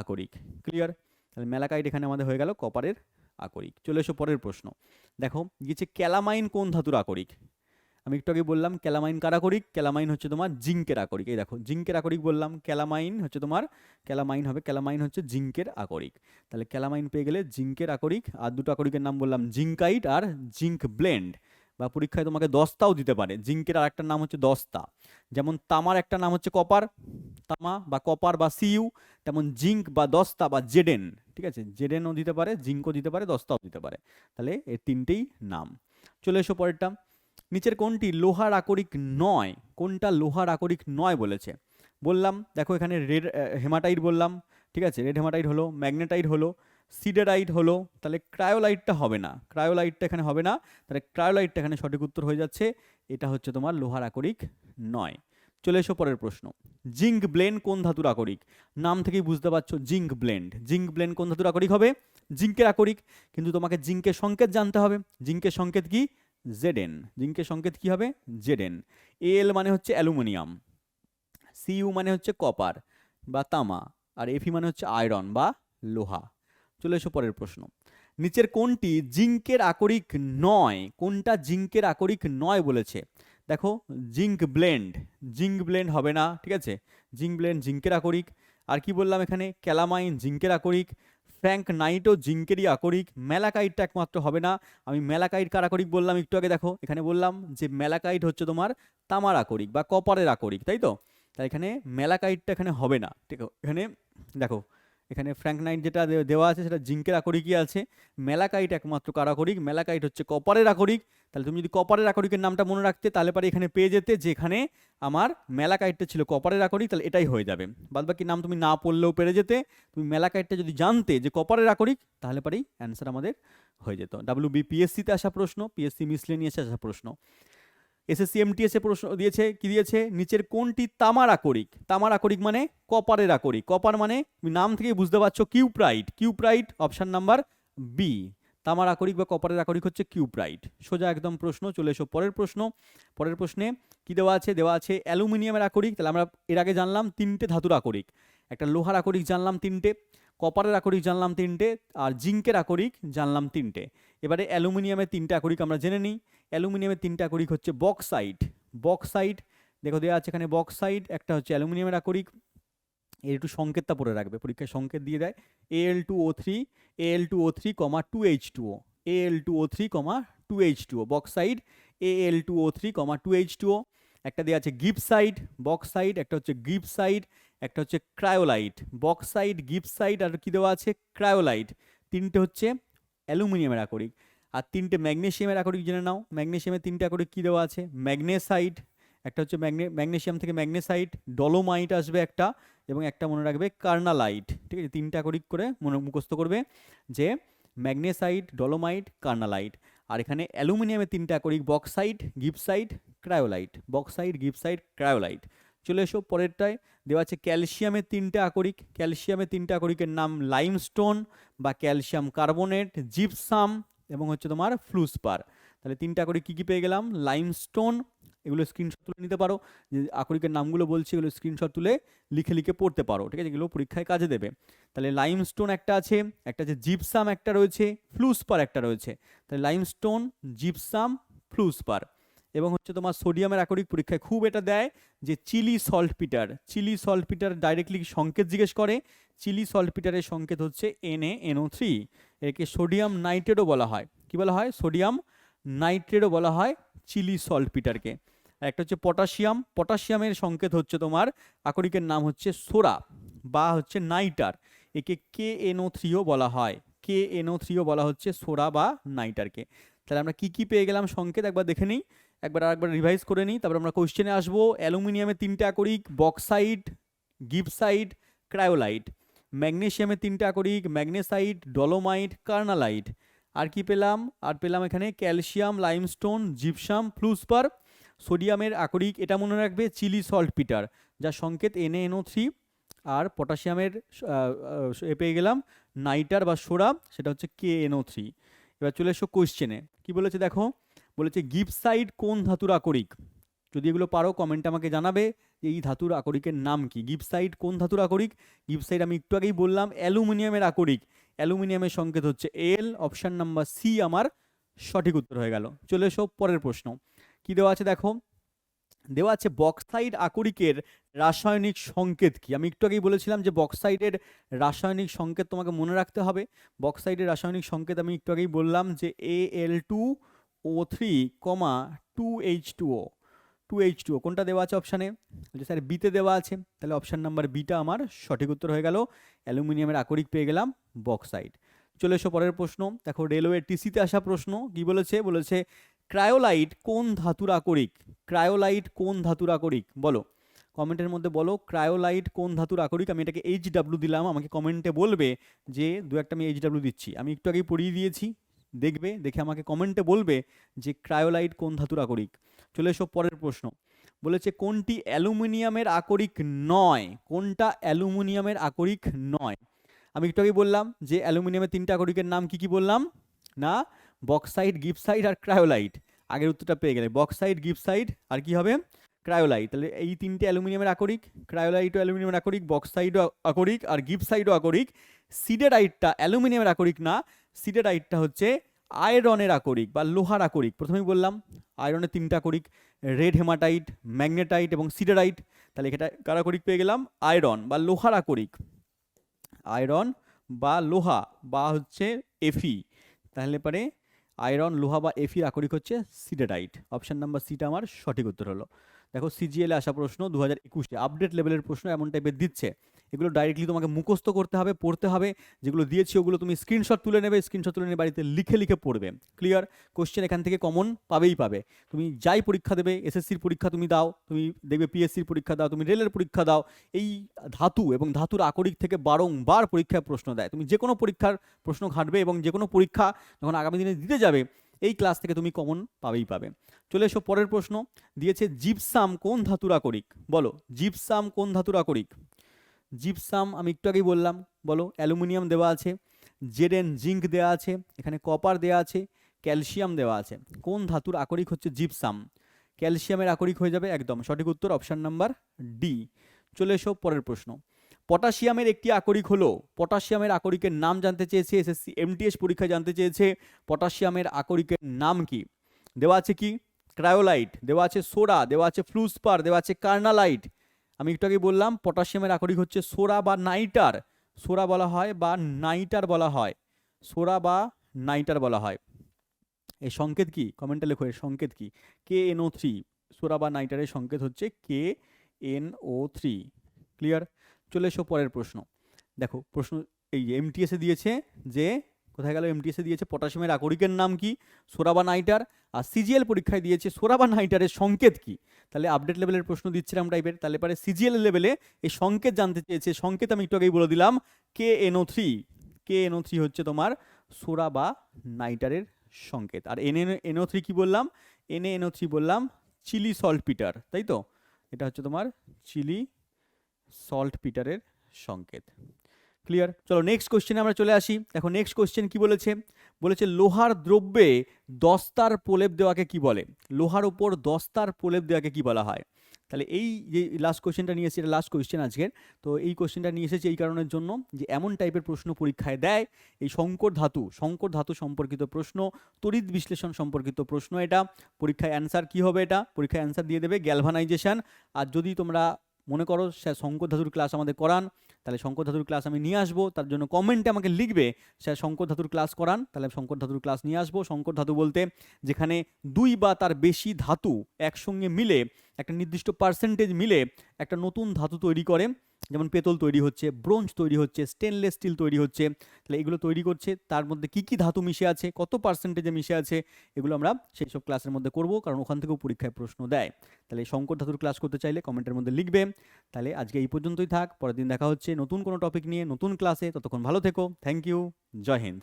আকরিক। ক্লিয়ার তাহলে ম্যালাকাইট এখানে আমাদের হয়ে গেল কপারের আকরিক। চলে এসো পরের প্রশ্ন। দেখো, গিয়েছে ক্যালামাইন কোন ধাতুর আকরিক? আমি একটু আগে বললাম ক্যালামাইন কার আকরিক ক্যালামাইন হচ্ছে তোমার জিঙ্কের আকরিক এই দেখো, জিঙ্কের আকরিক বললাম, ক্যালামাইন হচ্ছে তোমার, ক্যালামাইন হবে, ক্যালামাইন হচ্ছে জিঙ্কের আকরিক তাহলে ক্যালামাইন পেয়ে গেলে জিঙ্কের আকরিক আর দুটো আকরিকের নাম বললাম জিঙ্কাইট আর জিঙ্ক ব্লেন্ড। বা পরীক্ষায় তোমাকে দস্তাও দিতে পারে, জিঙ্কের আর একটা নাম হচ্ছে দস্তা। যেমন তামার একটা নাম হচ্ছে কপার, তামা বা কপার বা সিইউ তেমন জিঙ্ক বা দস্তা বা জেডেন, ঠিক আছে? জেডেনও দিতে পারে, জিঙ্কও দিতে পারে, দস্তাও দিতে পারে। তাহলে এর তিনটেই নাম। চলে এসো পরেরটা। নিচের কোনটি লোহার আকরিক নয় কোনটা লোহার আকরিক নয় বলেছে। বললাম, দেখো এখানে রেড হেমাটাইট বললাম, ঠিক আছে? রেড হেমাটাইট হলো, ম্যাগনেটাইট হলো, সিডেরাইট হলো, তাহলে ক্রায়োলাইটটা হবে না। ক্রায়োলাইটটা এখানে হবে না, তাহলে ক্রায়োলাইটটা এখানে সঠিক উত্তর হয়ে যাচ্ছে, এটা হচ্ছে তোমার লোহার আকরিক নয়। চলে এসো পরের প্রশ্ন। জিঙ্ক ব্লেন্ড কোন ধাতুর আকরিক? নাম থেকেই বুঝতে পারছ, জিঙ্ক ব্লেন্ড। জিঙ্ক ব্লেন্ড কোন ধাতুর আকরিক হবে? জিঙ্কের আকরিক। কিন্তু তোমাকে জিঙ্কের সংকেত জানতে হবে। জিঙ্কের সংকেত কি? জেডেন জিঙ্কের সংকেত কি হবে? জেডেন এল মানে হচ্ছে অ্যালুমিনিয়াম। সিইউ মানে হচ্ছে কপার বা তামা। আর এফি মানে হচ্ছে আয়রন বা লোহা। চলে এসো পরের প্রশ্ন। নিচের কোনটি জিঙ্কের আকরিক নয়। কোনটা জিঙ্কের আকরিক নয় বলেছে। দেখো, জিঙ্ক ব্লেন্ড। জিঙ্ক ব্লেন্ড হবে না, ঠিক আছে? জিঙ্ক ব্লেন্ড জিঙ্কের আকরিক। আর কি বললাম এখানে? ক্যালামাইন জিঙ্কের আকরিক। ফ্র্যাঙ্ক নাইটও জিঙ্কেরই আকরিক। মেলাকাইটটা একমাত্র হবে না। আমি মেলাকাইট কার আকরিক বললাম? একটু আগে দেখো, এখানে বললাম যে মেলাকাইট হচ্ছে তোমার তামার আকরিক বা কপারের আকরিক, তাই তো? তাই এখানে মেলাকাইটটা এখানে হবে না। ঠিক এখানে দেখো এখানে ফ্র্যাঙ্ক ফ্র্যাঙ্কনাইট যেটা দেওয়া আছে সেটা জিঙ্কের আকরিকই আছে। মেলাকাইট একমাত্র কারাকরিক মেলাকাইট হচ্ছে কপারের আকরিক। তাহলে তুমি যদি কপারের আকরিকের নামটা মনে রাখতে, তাহলে পারে এখানে পেয়ে যেতে, যেখানে আমার মেলাকাইটটা ছিল কপারের আকরিক, তাহলে এটাই হয়ে যাবে। বাদ বাকি নাম তুমি না পড়লেও পেরে যেতে। তুমি মেলাকাইটটা যদি জানতে যে কপারের আকরিক, তাহলে পারেই অ্যান্সার আমাদের হয়ে যেত। ডাব্লিউ বিপিএসসিতে আসা প্রশ্ন পিএসসি মিসলেনিয়াসে আসা প্রশ্ন। এসএসসি এমটিএস প্রশ্ন দিয়েছে, কি দিয়েছে? নিচের কোনটি তামার আকরিক? তামার আকরিক মানে কপারের আকরিক। কপার মানে নাম থেকে বুঝতে পারছ, cuprite. Cuprite option number B তামার আকরিক বা কপারের আকরিক হচ্ছে কিউপ্রাইট। সোজা একদম প্রশ্ন, চলে এসো পরের প্রশ্ন। পরের প্রশ্নে কি দেওয়া আছে? দেওয়া আছে অ্যালুমিনিয়ামের আকরিক। তাহলে আমরা এর আগে জানলাম তিনটে ধাতুর আকরিক। একটা লোহার আকরিক জানলাম তিনটে। কপারের আকরিক জানলাম তিনটে আর জিঙ্কের আকরিক জানলাম তিনটে। এবারে অ্যালুমিনিয়ামের তিনটে আকরিক আমরা জেনে নিই। অ্যালুমিনিয়ামের তিনটে আকরিক হচ্ছে বক্সাইট। বক্সাইট দেখো দেওয়া আছে এখানে বক্সাইট, একটা হচ্ছে অ্যালুমিনিয়ামের আকরিক। এর একটু সংকেতটা পড়ে রাখবে, পরীক্ষায় সংকেত দিয়ে দেয়। A L two O three A L two O three comma two H two O A L two O three comma two H two O bauxite A L two O three comma two H two O একটা দেওয়া আছে গিপসাইড bauxite একটা হচ্ছে gibbsite একটা হচ্ছে cryolite, bauxite, গিপসাইড আর কি দেওয়া আছে? ক্রায়োলাইট। তিনটে হচ্ছে অ্যালুমিনিয়ামের আকরিক আর তিনটে ম্যাগনেশিয়ামের আকরিক জেনে নাও। ম্যাগনেশিয়ামের তিনটে আকরিক কী দেওয়া আছে? ম্যাগনেসাইড, একটা হচ্ছে ম্যাগনে ম্যাগনেশিয়াম থেকে ম্যাগনেসাইট, ডলোমাইট আসবে একটা এবং একটা মনে রাখবে কার্নালাইট। ঠিক আছে? তিনটা আকরিক করে মনে মুখস্থ করবে যে ম্যাগনেসাইট, ডলোমাইট, কার্নালাইট। আর এখানে অ্যালুমিনিয়ামের তিনটা আকরিক bauxite, gibbsite, cryolite. Bauxite, gibbsite, cryolite. চলে এসো, পরেরটায় দেওয়া আছে ক্যালসিয়ামের তিনটে আকরিক। ক্যালসিয়ামের তিনটে আকরিকের নাম লাইমস্টোন বা ক্যালসিয়াম কার্বোনেট, জিপসাম এবং হচ্ছে তোমার ফ্লুসপার। তাহলে তিনটা আকরিক কী কী পেয়ে গেলাম? লাইমস্টোন, এগুলো স্ক্রিনশট তুলে নিতে পারো। যে আকরিকের নামগুলো বলছি, এগুলো স্ক্রিনশট তুলে লিখে লিখে পড়তে পারো, ঠিক আছে? এগুলো পরীক্ষায় কাজে দেবে। তাহলে লাইমস্টোন একটা আছে একটা আছে জিপসাম, একটা রয়েছে, ফ্লুসপার একটা রয়েছে। তাহলে লাইমস্টোন, জিপসাম, ফ্লুসপার। এবং হচ্ছে তোমার সোডিয়ামের আকরিক পরীক্ষায় খুব এটা দেয় যে Chile saltpetre Chile saltpetre directly সংকেত জিজ্ঞেস করে। চিলি সল্টপিটারের সংকেত হচ্ছে এন এ এনও থ্রি একে সোডিয়াম নাইট্রেটও বলা হয়। কি বলা হয়? সোডিয়াম নাইট্রেটও বলা হয় চিলি সল্টপিটারকে। আর একটা হচ্ছে পটাশিয়াম, পটাশিয়ামের সংকেত হচ্ছে তোমার আকরিকের নাম হচ্ছে সোরা বা হচ্ছে নাইটার, একে কে এনও থ্রিও বলা হয়। কে এনও থ্রিও বলা হচ্ছে সোরা বা নাইটারকে। তাহলে আমরা কি কি পেয়ে গেলাম সংকেত? একবার দেখে নিই। একবার আরেকবার রিভাইজ করে নিই, তারপর আমরা কোশ্চেনে আসব। অ্যালুমিনিয়ামের তিনটে আকরিক বক্সাইড গিপসাইড ক্রায়োলাইট ম্যাগনেশিয়ামের তিনটে আকরিক, ম্যাগনেসাইট ডলোমাইট কার্নালাইট আর কি পেলাম? আর পেলাম এখানে ক্যালসিয়াম লাইমস্টোন জিপসাম ফ্লুসপার সোডিয়ামের আকরিক। এটা মনে রাখবে চিলি সল্ট পিটার যা সংকেত এনএনও থ্রি আর পটাশিয়ামের এ পেয়ে গেলাম নাইটার বা সোরা সেটা হচ্ছে কে এনও থ্রি এবার চলে এসো কোশ্চেনে কি বলেছে দেখো? বলেছে গিপসাইড কোন ধাতুর আকরিক? যদি এগুলো পারো কমেন্টে আমাকে জানাবে যে, এই ধাতুর আকরিকের নাম কি? গিপসাইড কোন ধাতুর আকরিক? গিপসাইড আমি একটু আগেই বললাম, অ্যালুমিনিয়ামের আকরিক। অ্যালুমিনিয়ামের সংকেত হচ্ছে এল অপশান নাম্বার সি আমার সঠিক উত্তর হয়ে গেল। চলে এসো পরের প্রশ্ন। কি দেওয়া আছে দেখো? দেওয়া আছে বক্সাইড আকরিকের রাসায়নিক সংকেত কি? আমি একটু আগেই বলেছিলাম যে বক্সাইডের রাসায়নিক সংকেত তোমাকে মনে রাখতে হবে। বক্সাইডের রাসায়নিক সংকেত আমি একটু আগেই বললাম যে A L two O three comma two H two O two H two O কোনটা দেওয়া আছে অপশানে বলছে, স্যার বিতে দেওয়া আছে। তাহলে অপশান নাম্বার বিটা আমার সঠিক উত্তর হয়ে গেল। অ্যালুমিনিয়ামের আকরিক পেয়ে গেলাম বক্সাইড চলে এসো পরের প্রশ্ন। দেখো রেলওয়ে টিসিতে আসা প্রশ্ন। কি বলেছে? বলেছে ক্রায়োলাইট কোন ধাতুর আকরিক? ক্রায়োলাইট কোন ধাতুর আকরিক? বলো। কমেন্টের মধ্যে বলো ক্রায়োলাইট কোন ধাতুর আকরিক? আমি এটাকে এইচ ডাব্লু দিলাম। আমাকে কমেন্টে বলবে যে, দু একটা আমি এইচ ডাব্লু দিচ্ছি। আমি একটু আগেই পড়িয়ে দিয়েছি। দেখবে, দেখে আমাকে কমেন্টে বলবে যে ক্রায়োলাইট কোন ধাতুর আকরিক। চলে এসো পরের প্রশ্ন। বলেছে কোনটি অ্যালুমিনিয়ামের আকরিক নয়? কোনটা অ্যালুমিনিয়ামের আকরিক নয়? আমি একটু আগেই বললাম যে অ্যালুমিনিয়ামের তিনটা আকরিকের নাম কি কি বললাম? না বক্সাইড গিপসাইড আর ক্রায়োলাইট আগের উত্তরটা পেয়ে গেলে। বক্সাইড গিপসাইড আর কি হবে? ক্রায়োলাইট তাহলে এই তিনটে অ্যালুমিনিয়ামের আকরিক ক্রায়োলাইটও অ্যালুমিনিয়ামের আকরিক বক্সাইডও আকরিক আর গিপসাইডও আকরিক। সিডেরাইটটা অ্যালুমিনিয়ামের আকরিক না সিডেরাইটটা হচ্ছে আয়রনের আকরিক বা লোহার আকরিক। প্রথমেই বললাম আয়রনের তিনটা আকরিক রেড হেমাটাইট ম্যাগনেটাইট এবং সিডেরাইট তাহলে এটা কার আকরিক পেয়ে গেলাম? আয়রন বা লোহার আকরিক। আয়রন বা লোহা বা হচ্ছে এফি তাহলে পরে আয়রন লোহা বা এফির আকরিক হচ্ছে সিডেরাইট অপশান নাম্বার সিটা আমার সঠিক উত্তর হলো। দেখো সিজিএলে আসা প্রশ্ন দু হাজার একুশে আপডেট লেভেলের প্রশ্ন এমন টাইপের দিচ্ছে। এগুলো ডাইরেক্টলি তোমাকে মুখস্থ করতে হবে, পড়তে হবে। যেগুলো দিয়েছি ওগুলো তুমি স্ক্রিনশট তুলে নেবে স্ক্রিনশট তুলে নিয়ে বাড়িতে লিখে লিখে পড়বে। ক্লিয়ার কোশ্চেন এখান থেকে কমন পাবেই পাবে। তুমি যাই পরীক্ষা দেবে এসএসসির পরীক্ষা তুমি দাও, তুমি দেখবে পিএসসির পরীক্ষা দাও, তুমি রেলের পরীক্ষা দাও, এই ধাতু এবং ধাতুর আকরিক থেকে বারংবার পরীক্ষায় প্রশ্ন দেয়। তুমি যে কোনো পরীক্ষার প্রশ্ন ঘাটবে এবং যে কোনো পরীক্ষা যখন আগামী দিনে দিতে যাবে, এই ক্লাস থেকে তুমি কমন পাবেই পাবে। চলে এসো পরের প্রশ্ন। দিয়েছে জিপসাম কোন ধাতুর আকরিক? বলো জিপসাম কোন ধাতুর আকরিক? জিপসাম আমি একটু আগেই বললাম, বলো, অ্যালুমিনিয়াম দেওয়া আছে, জেডেন জিঙ্ক দেওয়া আছে, এখানে কপার দেওয়া আছে ক্যালসিয়াম দেওয়া আছে। কোন ধাতুর আকরিক হচ্ছে জিপসাম ক্যালসিয়ামের আকরিক হয়ে যাবে একদম, সঠিক উত্তর অপশান নাম্বার ডি চলে এসো পরের প্রশ্ন। পটাশিয়ামের একটি আকরিক হলো, পটাশিয়ামের আকরিকের নাম জানতে চেয়েছে এসএসসি এমটিএস পরীক্ষায় জানতে চেয়েছে, পটাশিয়ামের আকরিকের নাম কি? দেওয়া আছে কি? ক্রায়োলাইট দেওয়া আছে সোডা দেওয়া আছে ফ্লুসপার দেওয়া আছে কার্নালাইট আমি একটু আগে বললাম, পটাশিয়ামের আকরিক হচ্ছে সোরা বা নাইটার। সোরা বলা হয় বা নাইটার বলা হয়। সোরা বা নাইটার বলা হয়। এই সংকেত কি? কমেন্টে লেখো, এর সংকেত কি? কে এনও থ্রি, সোরা বা নাইটারের সংকেত হচ্ছে K N O three. Clear? চলে এসো পরের প্রশ্ন। দেখো, প্রশ্ন এই এমটিএসে দিয়েছে যে কোথায় গেল? এমটিএসে দিয়েছে। পটাশিয়ামের আকরিকের নাম কি? সোরা বা নাইটার। আর সিজিএল পরীক্ষায় দিয়েছে সোরা বা নাইটারের সংকেত কি? তাহলে আপডেট লেভেলের প্রশ্ন দিচ্ছিলাম টাইপের তাহলে পরে সিজিএল লেভেলে এই সংকেত জানতে চেয়েছে। সংকেত আমি একটু আগেই বলে দিলাম। K NO three K NO three হচ্ছে তোমার সোরাবা নাইটারের সংকেত। আর এন এনও থ্রি কী বললাম? এন এনও থ্রি বললাম চিলি সল্ট পিটার তাই তো? এটা হচ্ছে তোমার চিলি সল্ট পিটারের সংকেত। ক্লিয়ার চলো নেক্সট কোশ্চেনে আমরা চলে আসি। এখন নেক্সট কোশ্চেন কি বলেছে? বলেছে, লোহার দ্রব্যে দস্তার প্রলেপ দেওয়াকে কি বলে? লোহার উপর দস্তার প্রলেপ দেওয়াকে কি বলা হয়? তাহলে এই যে লাস্ট কোয়েশ্চেনটা নিয়ে এসেছি এটা লাস্ট কোয়েশ্চেন আজকের। তো এই কোশ্চেনটা নিয়ে এসেছি এই কারণের জন্য যে, এমন টাইপের প্রশ্ন পরীক্ষায় দেয়। এই শঙ্কর ধাতু শঙ্কর ধাতু সম্পর্কিত প্রশ্ন, তড়িৎ বিশ্লেষণ সম্পর্কিত প্রশ্ন এটা। পরীক্ষায় অ্যান্সার কি হবে এটা? পরীক্ষায় অ্যান্সার দিয়ে দেবে গ্যালভানাইজেশন আর যদি তোমরা মনে করো শঙ্কর ধাতুর ক্লাস আমাদের করান তাহলে শঙ্কর ধাতুর ক্লাস আমি নিয়ে আসব, তার জন্য কমেন্টে আমাকে লিখবে, স্যার, শঙ্কর ধাতুর ক্লাস করান। তাহলে শঙ্কর ধাতুর ক্লাস নিয়ে আসব। শঙ্কর ধাতু বলতে যেখানে দুই বা তার বেশি ধাতু একসঙ্গে মিলে একটা নির্দিষ্ট পার্সেন্টেজ মিলে একটা নতুন ধাতু তৈরি করে, যেমন পেতল তৈরি হচ্ছে, ব্রোঞ্জ তৈরি হচ্ছে স্টেনলেস স্টিল তৈরি হচ্ছে, তাহলে এগুলো তৈরি করছে, তার মধ্যে কি কি ধাতু মিশে আছে, কত পার্সেন্টেজে মিশে আছে, এগুলো আমরা সেই সব ক্লাসের মধ্যে করব, কারণ ওখান থেকেও পরীক্ষায় প্রশ্ন দেয়। তাহলে শঙ্কর ধাতুর ক্লাস করতে চাইলে কমেন্টের মধ্যে লিখবে। তাহলে আজকে এই পর্যন্তই থাক, পরের দিন দেখা হচ্ছে নতুন কোনো টপিক নিয়ে, নতুন ক্লাসে ততক্ষণ ভালো থেকো থ্যাংক ইউ জয় হিন্দ।